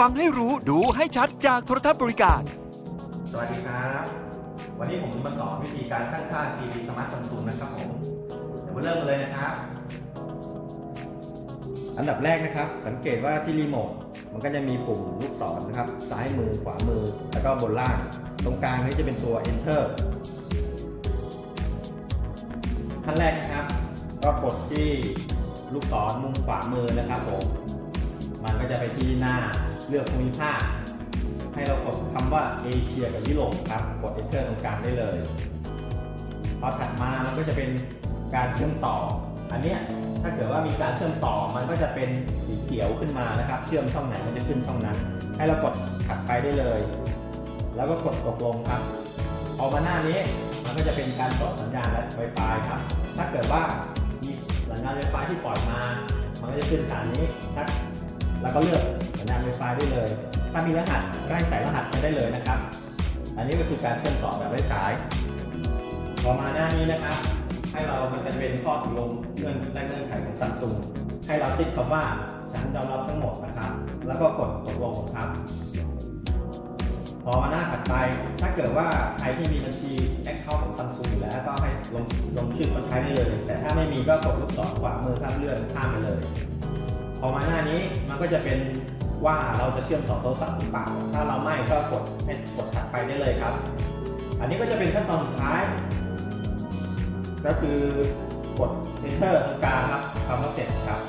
ฟังให้รู้ดูให้ชัดจากโทรทัศน์บริการ สวัสดีครับ วันนี้ผมจะมาสอนวิธีการตั้งค่าทีวีสมาร์ทซัมซุงนะครับผมเดี๋ยวมาเริ่มกันเลยนะครับ อันดับแรกนะครับ สังเกตว่าที่รีโมทมันก็จะมีปุ่มลูกศรนะครับ ซ้ายมือขวามือ แล้วก็บนล่าง ตรงกลางนี้จะเป็นตัว enter ขั้นแรกนะครับ ก็กดที่ลูกศรมุมขวามือนะครับผม จะไปที่หน้าเลือกภูมิภาคให้เรากดคำว่าเอเชียกับยุโรปครับ กด enter ตรงกลางได้เลยพอถัดมามันก็จะเป็นการเชื่อมต่อ อันเนี้ยถ้าเกิดว่ามีการเชื่อมต่อมันก็จะเป็นสีเขียวขึ้นมานะครับ เชื่อมช่องไหนมันจะขึ้นช่องนั้น ให้เรากดถัดไปได้เลย แล้วก็กดตกลงครับพอกมาหน้านี้มันก็จะเป็นการต่อสัญญาณและ Wi-Fi ครับ ถ้าเกิดว่ามีสัญญาณ Wi-Fi ที่ปล่อยมา มันก็จะขึ้นฐานนี้ถ้า แล้วก็เลือกสัญญาณ Wi-Fi ได้เลย ถ้ามีรหัสก็ให้ใส่รหัสไปได้เลยนะครับ อันนี้ก็คือการเชื่อมต่อแบบไร้สายพอมาหน้านี้นะครับ ให้เรามันจะเป็นข้อตกลงเงื่อนและเงื่อนไขของซัมซุงให้เราติ๊กคำว่าฉันยอมรับทั้งหมดนะครับ แล้วก็กดตกลงครับพอมาหน้าถัดไป ถ้าเกิดว่าใครที่มีบัญชีแอคเคาท์ของซัมซุงอยู่แล้วก็ให้ลงลงชื่อคนใช้ได้เลย แต่ถ้าไม่มีก็กดลูกศรขวามือข้างเลื่อนข้ามไปเลย พอมาหน้านี้มันก็จะเป็นว่าเราจะเชื่อมต่อโทรศัพท์หรือเปล่า ถ้าเราไม่ก็กดให้กดถัดไปได้เลยครับ อันนี้ก็จะเป็นขั้นตอนสุดท้าย ก็คือกด enter ตรงกลางครับคำว่าเสร็จครับ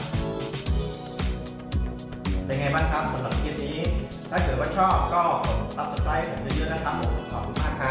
เป็นไงบ้างครับสำหรับคลิปนี้ ถ้าเกิดว่าชอบก็กด subscribe ผมเยอะๆนะครับผมขอบคุณมากครับ